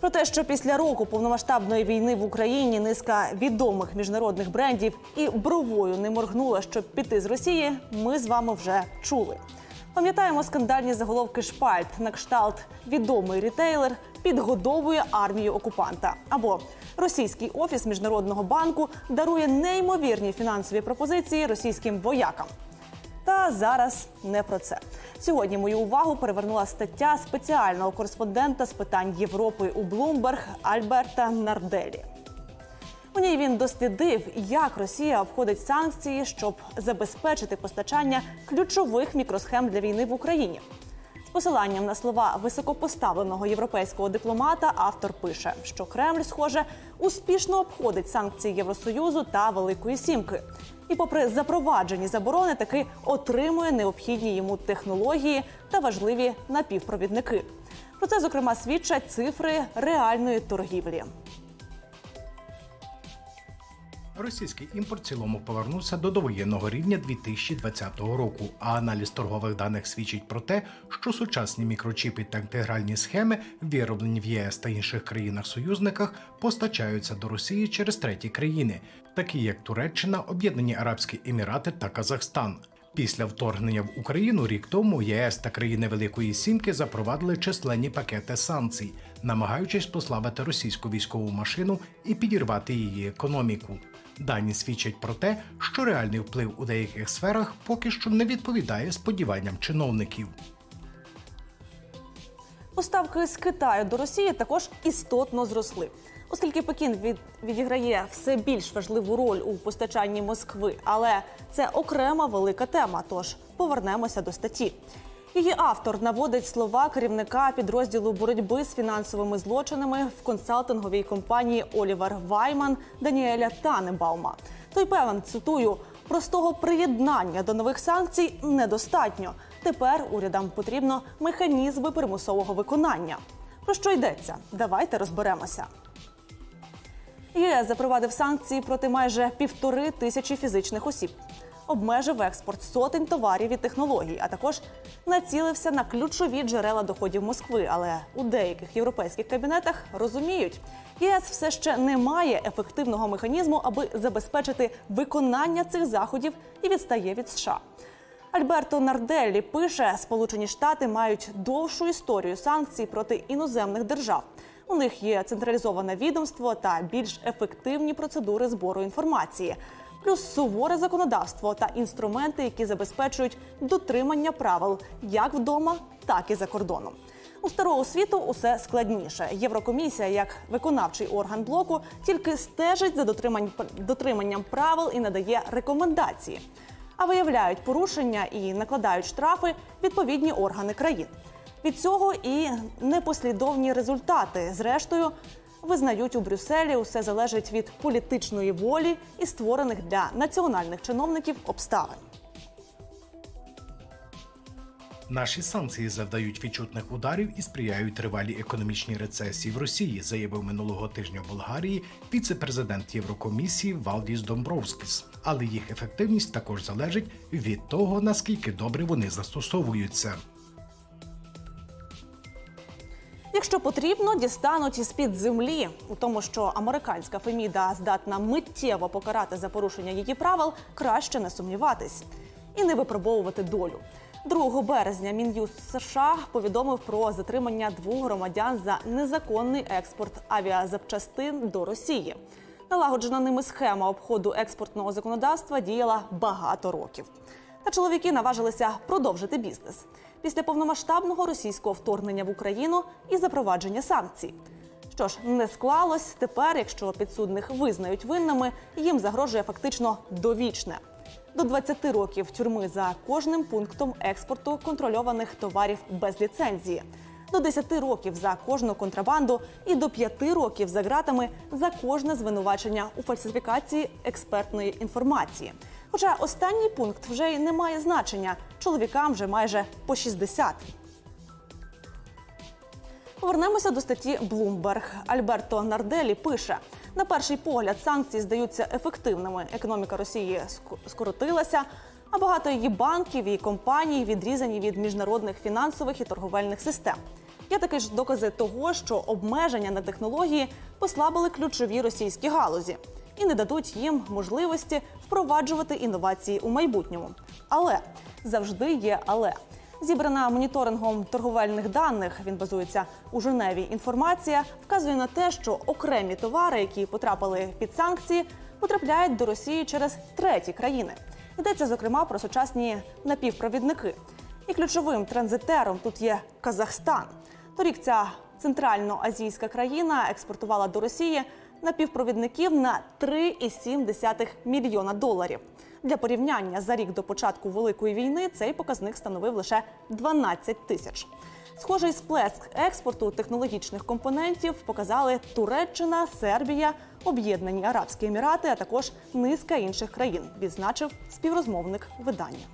Про те, що після року повномасштабної війни в Україні низка відомих міжнародних брендів і бровою не моргнула, щоб піти з Росії, ми з вами вже чули. Пам'ятаємо скандальні заголовки шпальт на кшталт відомий рітейлер підгодовує армію окупанта або російський офіс міжнародного банку дарує неймовірні фінансові пропозиції російським воякам. Зараз не про це. Сьогодні мою увагу перевернула стаття спеціального кореспондента з питань Європи у Блумберг Альберта Нарделі. У ній він дослідив, як Росія обходить санкції, щоб забезпечити постачання ключових мікросхем для війни в Україні. З посиланням на слова високопоставленого європейського дипломата автор пише, що Кремль, схоже, успішно обходить санкції Євросоюзу та Великої Сімки. І, попри запроваджені заборони, таки отримує необхідні йому технології та важливі напівпровідники. Про це зокрема свідчать цифри реальної торгівлі. Російський імпорт в цілому повернувся до довоєнного рівня 2020 року. А аналіз торгових даних свідчить про те, що сучасні мікрочіпи та інтегральні схеми, вироблені в ЄС та інших країнах-союзниках, постачаються до Росії через треті країни, такі як Туреччина, Об'єднані Арабські Емірати та Казахстан. Після вторгнення в Україну рік тому ЄС та країни Великої Сімки запровадили численні пакети санкцій, намагаючись послабити російську військову машину і підірвати її економіку. Дані свідчать про те, що реальний вплив у деяких сферах поки що не відповідає сподіванням чиновників. Поставки з Китаю до Росії також істотно зросли, оскільки Пекін від, відіграє все більш важливу роль у постачанні Москви. Але це окрема велика тема. Тож повернемося до статті. Її автор наводить слова керівника підрозділу боротьби з фінансовими злочинами в консалтинговій компанії Олівер Вайман Даніеля Танебаума. Той певен, цитую, простого приєднання до нових санкцій недостатньо. Тепер урядам потрібно механізми примусового виконання. Про що йдеться? Давайте розберемося. ЄС запровадив санкції проти майже півтори тисячі фізичних осіб, обмежив експорт сотень товарів і технологій, а також націлився на ключові джерела доходів Москви. Але у деяких європейських кабінетах розуміють, ЄС все ще не має ефективного механізму, аби забезпечити виконання цих заходів і відстає від США. Альберто Нарделлі пише, Сполучені Штати мають довшу історію санкцій проти іноземних держав. У них є централізоване відомство та більш ефективні процедури збору інформації, плюс суворе законодавство та інструменти, які забезпечують дотримання правил як вдома, так і за кордоном. У старого світу усе складніше. Єврокомісія, як виконавчий орган блоку, тільки стежить за дотриманням правил і надає рекомендації. А виявляють порушення і накладають штрафи відповідні органи країн. Від цього і непослідовні результати. Зрештою, визнають у Брюсселі, усе залежить від політичної волі і створених для національних чиновників обставин. Наші санкції завдають відчутних ударів і сприяють тривалій економічній рецесії в Росії, заявив минулого тижня в Болгарії віце-президент Єврокомісії Валдіс Домбровскіс. Але їх ефективність також залежить від того, наскільки добре вони застосовуються. Якщо потрібно, дістануть із під землі. У тому, що американська Феміда здатна миттєво покарати за порушення її правил, краще не сумніватись і не випробовувати долю. 2 березня Мін'юст США повідомив про затримання двох громадян за незаконний експорт авіазапчастин до Росії. Налагоджена ними схема обходу експортного законодавства діяла багато років. Та чоловіки наважилися продовжити бізнес після повномасштабного російського вторгнення в Україну і запровадження санкцій. Що ж, не склалось тепер, якщо підсудних визнають винними, їм загрожує фактично довічне. До 20 років тюрми за кожним пунктом експорту контрольованих товарів без ліцензії, до 10 років за кожну контрабанду і до 5 років за ґратами за кожне звинувачення у фальсифікації експертної інформації. Хоча останній пункт вже й не має значення. Чоловікам вже майже по 60. Повернемося до статті Bloomberg. Альберто Нарделі пише: на перший погляд санкції здаються ефективними. Економіка Росії скоротилася, а багато її банків і компаній відрізані від міжнародних фінансових і торговельних систем. Є такі ж докази того, що обмеження на технології послабили ключові російські галузі і не дадуть їм можливості впроваджувати інновації у майбутньому. Але завжди є але. Зібрана моніторингом торговельних даних, він базується у Женеві. Інформація вказує на те, що окремі товари, які потрапили під санкції, потрапляють до Росії через треті країни. Йдеться зокрема про сучасні напівпровідники. І ключовим транзитером тут є Казахстан. Торік ця центральноазійська країна експортувала до Росії напівпровідників на 3,7 мільйона доларів. Для порівняння за рік до початку великої війни цей показник становив лише 12 тисяч. Схожий сплеск експорту технологічних компонентів показали Туреччина, Сербія, Об'єднані Арабські Емірати, а також низка інших країн, відзначив співрозмовник видання.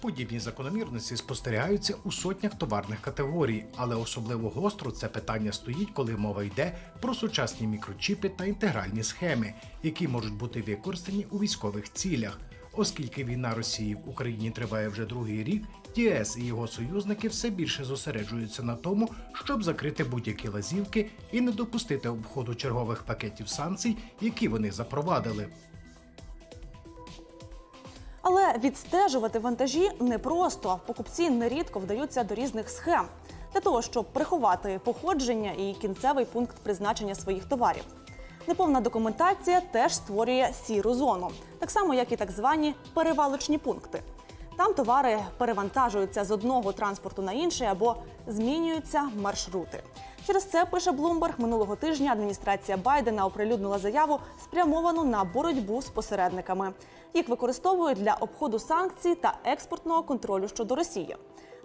Подібні закономірності спостерігаються у сотнях товарних категорій, але особливо гостро це питання стоїть, коли мова йде про сучасні мікрочіпи та інтегральні схеми, які можуть бути використані у військових цілях. Оскільки війна Росії в Україні триває вже другий рік, ЄС і його союзники все більше зосереджуються на тому, щоб закрити будь-які лазівки і не допустити обходу чергових пакетів санкцій, які вони запровадили. Відстежувати вантажі непросто. Покупці нерідко вдаються до різних схем для того, щоб приховати походження і кінцевий пункт призначення своїх товарів. Неповна документація теж створює сіру зону, так само як і так звані перевалочні пункти. Там товари перевантажуються з одного транспорту на інший або змінюються маршрути. Через це пише Bloomberg, минулого тижня адміністрація Байдена оприлюднила заяву, спрямовану на боротьбу з посередниками. Їх використовують для обходу санкцій та експортного контролю щодо Росії.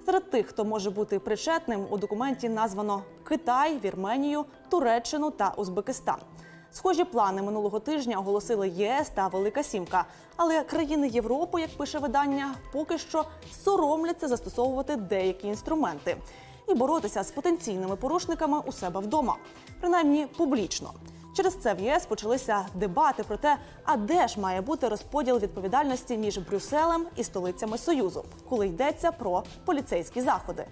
Серед тих, хто може бути причетним, у документі названо Китай, Вірменію, Туреччину та Узбекистан. Схожі плани минулого тижня оголосили ЄС та Велика Сімка. Але країни Європи, як пише видання, поки що соромляться застосовувати деякі інструменти і боротися з потенційними порушниками у себе вдома, принаймні публічно. Через це в ЄС почалися дебати про те, а де ж має бути розподіл відповідальності між Брюсселем і столицями Союзу, коли йдеться про поліцейські заходи.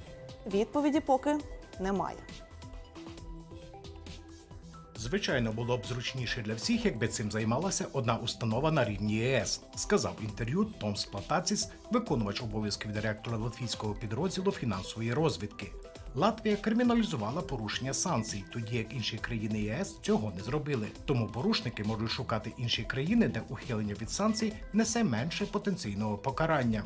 Відповіді поки немає. Звичайно, було б зручніше для всіх, якби цим займалася одна установа на рівні ЄС, сказав інтерв'ю Томс Платаціс, виконувач обов'язків директора латвійського підрозділу фінансової розвідки. Латвія криміналізувала порушення санкцій, тоді як інші країни ЄС цього не зробили. Тому порушники можуть шукати інші країни, де ухилення від санкцій несе менше потенційного покарання.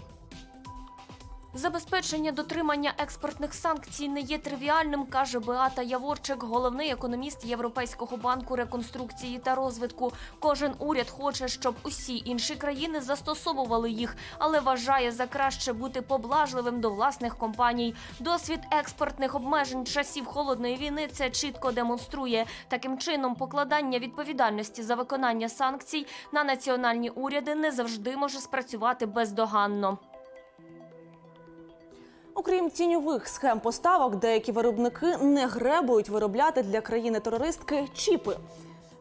Забезпечення дотримання експортних санкцій не є тривіальним, каже Беата Яворчик, головний економіст Європейського банку реконструкції та розвитку. Кожен уряд хоче, щоб усі інші країни застосовували їх, але вважає за краще бути поблажливим до власних компаній. Досвід експортних обмежень часів холодної війни це чітко демонструє. Таким чином, покладання відповідальності за виконання санкцій на національні уряди не завжди може спрацювати бездоганно. Окрім тіньових схем поставок, деякі виробники не гребують виробляти для країни-терористки чіпи.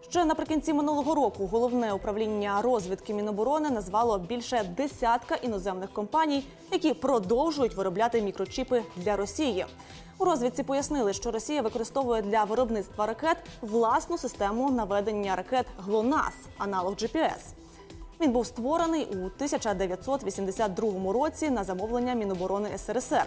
Ще наприкінці минулого року головне управління розвідки Міноборони назвало більше десятка іноземних компаній, які продовжують виробляти мікрочіпи для Росії. У розвідці пояснили, що Росія використовує для виробництва ракет власну систему наведення ракет ГЛОНАС, аналог GPS. Він був створений у 1982 році на замовлення Міноборони СРСР.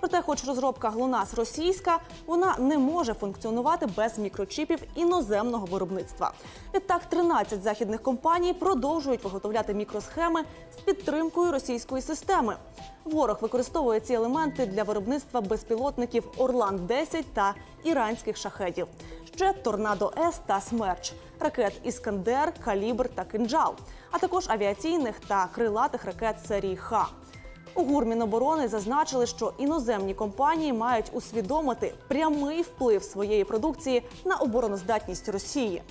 Проте, хоч розробка ГЛОНАС російська, вона не може функціонувати без мікрочіпів іноземного виробництва. Відтак, 13 західних компаній продовжують виготовляти мікросхеми з підтримкою російської системи. Ворог використовує ці елементи для виробництва безпілотників Орлан 10 та іранських шахедів. Ще Торнадо С та Смерч, ракет Іскандер, Калібр та Кинджал, а також авіаційних та крилатих ракет серії Х. У ГУР Міноборони зазначили, що іноземні компанії мають усвідомити прямий вплив своєї продукції на обороноздатність Росії.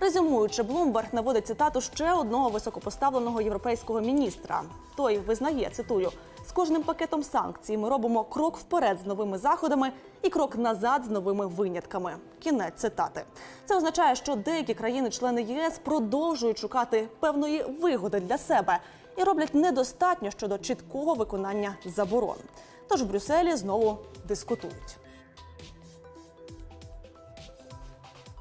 Резюмуючи, Блумберг наводить цитату ще одного високопоставленого європейського міністра. Той визнає, цитую, з кожним пакетом санкцій ми робимо крок вперед з новими заходами і крок назад з новими винятками. Кінець цитати. Це означає, що деякі країни-члени ЄС продовжують шукати певної вигоди для себе і роблять недостатньо щодо чіткого виконання заборон. Тож в Брюсселі знову дискутують.